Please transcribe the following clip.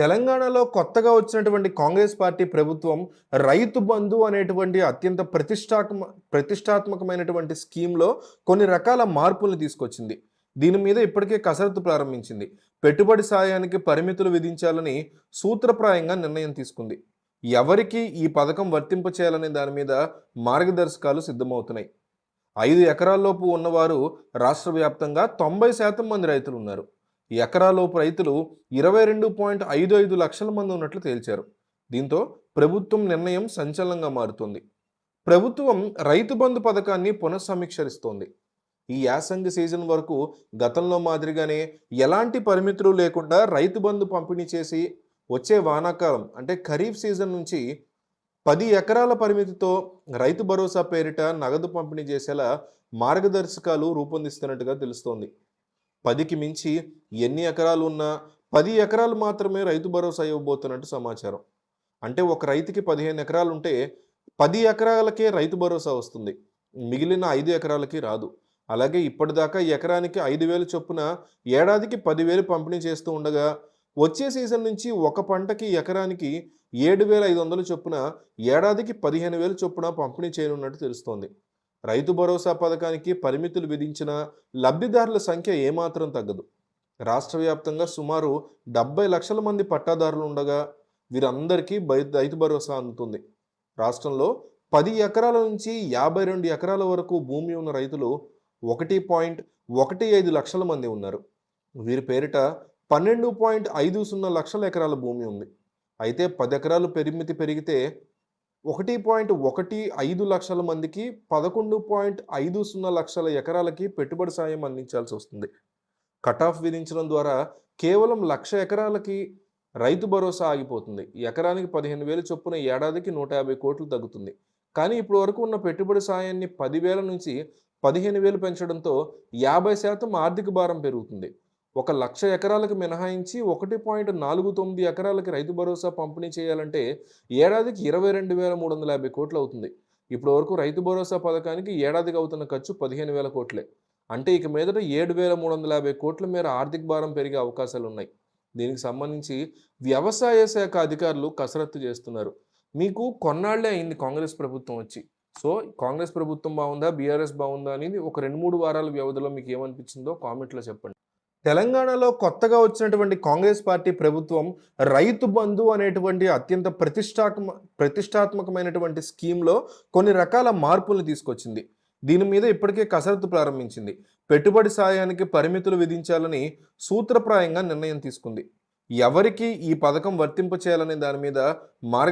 తెలంగాణలో కొత్తగా వచ్చినటువంటి కాంగ్రెస్ పార్టీ ప్రభుత్వం రైతు బంధు అనేటువంటి అత్యంత ప్రతిష్టాత్మ ప్రతిష్టాత్మకమైనటువంటి స్కీమ్లో కొన్ని రకాల మార్పులు తీసుకొచ్చింది. దీని మీద ఇప్పటికే కసరత్తు ప్రారంభించింది. పెట్టుబడి సాయానికి పరిమితులు విధించాలని సూత్రప్రాయంగా నిర్ణయం తీసుకుంది. ఎవరికి ఈ పథకం వర్తింప చేయాలనే దాని మీద మార్గదర్శకాలు సిద్ధమవుతున్నాయి. ఐదు ఎకరాల్లోపు ఉన్నవారు రాష్ట్ర వ్యాప్తంగా తొంభై శాతం మంది రైతులు ఉన్నారు. ఎకరాలోపు రైతులు ఇరవై రెండు పాయింట్ ఐదు ఐదు లక్షల మంది ఉన్నట్లు తేల్చారు. దీంతో ప్రభుత్వం నిర్ణయం సంచలనంగా మారుతుంది. ప్రభుత్వం రైతు బంధు పథకాన్ని పునఃసమీక్షరిస్తోంది. ఈ యాసంగి సీజన్ వరకు గతంలో మాదిరిగానే ఎలాంటి పరిమితులు లేకుండా రైతు బంధు పంపిణీ చేసి వచ్చే వానాకాలం అంటే ఖరీఫ్ సీజన్ నుంచి పది ఎకరాల పరిమితితో రైతు భరోసా పేరిట నగదు పంపిణీ చేసేలా మార్గదర్శకాలు రూపొందిస్తున్నట్టుగా తెలుస్తోంది. పదికి మించి ఎన్ని ఎకరాలు ఉన్నా పది ఎకరాలు మాత్రమే రైతు భరోసా ఇవ్వబోతున్నట్టు సమాచారం. అంటే ఒక రైతుకి పదిహేను ఎకరాలు ఉంటే పది ఎకరాలకే రైతు భరోసా వస్తుంది. మిగిలిన ఐదు ఎకరాలకి రాదు. అలాగే ఇప్పటిదాకా ఎకరానికి ఐదు వేలు చొప్పున ఏడాదికి పదివేలు పంపిణీ చేస్తూ ఉండగా వచ్చే సీజన్ నుంచి ఒక పంటకి ఎకరానికి ఏడు వేల ఐదు వందల చొప్పున ఏడాదికి పదిహేను వేలు చొప్పున పంపిణీ చేయనున్నట్టు తెలుస్తోంది. రైతు భరోసా పథకానికి పరిమితులు విధించిన లబ్ధిదారుల సంఖ్య ఏమాత్రం తగ్గదు. రాష్ట్ర వ్యాప్తంగా సుమారు డెబ్బై లక్షల మంది పట్టాదారులు ఉండగా వీరందరికీ బై రైతు భరోసా అందుతుంది. రాష్ట్రంలో పది ఎకరాల నుంచి యాభై రెండు ఎకరాల వరకు భూమి ఉన్న రైతులు ఒకటి పాయింట్ ఒకటి ఐదు లక్షల మంది ఉన్నారు. వీరి పేరిట పన్నెండు పాయింట్ ఐదు సున్నా లక్షల ఎకరాల భూమి ఉంది. అయితే పది ఎకరాలు పరిమితి పెరిగితే ఒకటి పాయింట్ ఒకటి ఐదు లక్షల మందికి పదకొండు పాయింట్ ఐదు సున్నా లక్షల ఎకరాలకి పెట్టుబడి సాయం అందించాల్సి వస్తుంది. కట్ ఆఫ్ విధించడం ద్వారా కేవలం లక్ష ఎకరాలకి రైతు భరోసా ఆగిపోతుంది. ఎకరానికి పదిహేను వేలు చొప్పున ఏడాదికి నూట యాభై కోట్లు తగ్గుతుంది. కానీ ఇప్పుడు వరకు ఉన్న పెట్టుబడి సాయాన్ని పదివేల నుంచి పదిహేను వేలు పెంచడంతో యాభై శాతం ఆర్థిక భారం పెరుగుతుంది. ఒక లక్ష ఎకరాలకు మినహాయించి ఒకటి పాయింట్ నాలుగు తొమ్మిది ఎకరాలకి రైతు భరోసా పంపిణీ చేయాలంటే ఏడాదికి ఇరవై రెండు వేల మూడు వందల యాభై కోట్లు అవుతుంది. ఇప్పటి వరకు రైతు భరోసా పథకానికి ఏడాదికి అవుతున్న ఖర్చు పదిహేను వేల కోట్లే. అంటే ఇక మీదట ఏడు వేల మూడు వందల యాభై కోట్ల మేర ఆర్థిక భారం పెరిగే అవకాశాలు ఉన్నాయి. దీనికి సంబంధించి వ్యవసాయ శాఖ అధికారులు కసరత్తు చేస్తున్నారు. మీకు కొన్నాళ్ళే అయింది కాంగ్రెస్ ప్రభుత్వం వచ్చి. సో కాంగ్రెస్ ప్రభుత్వం బాగుందా? బీఆర్ఎస్ బాగుందా? అనేది ఒక రెండు మూడు వారాల వ్యవధిలో మీకు ఏమనిపించిందో కామెంట్లో చెప్పండి. తెలంగాణలో కొత్తగా వచ్చినటువంటి కాంగ్రెస్ పార్టీ ప్రభుత్వం రైతు బంధు అనేటువంటి అత్యంత ప్రతిష్టాత్మ ప్రతిష్టాత్మకమైనటువంటి స్కీమ్లో కొన్ని రకాల మార్పులు తీసుకొచ్చింది. దీని మీద ఇప్పటికే కసరత్తు ప్రారంభించింది. పెట్టుబడి సాయానికి పరిమితులు విధించాలని సూత్రప్రాయంగా నిర్ణయం తీసుకుంది. ఎవరికి ఈ పథకం వర్తింప చేయాలనే దాని మీద మార్గ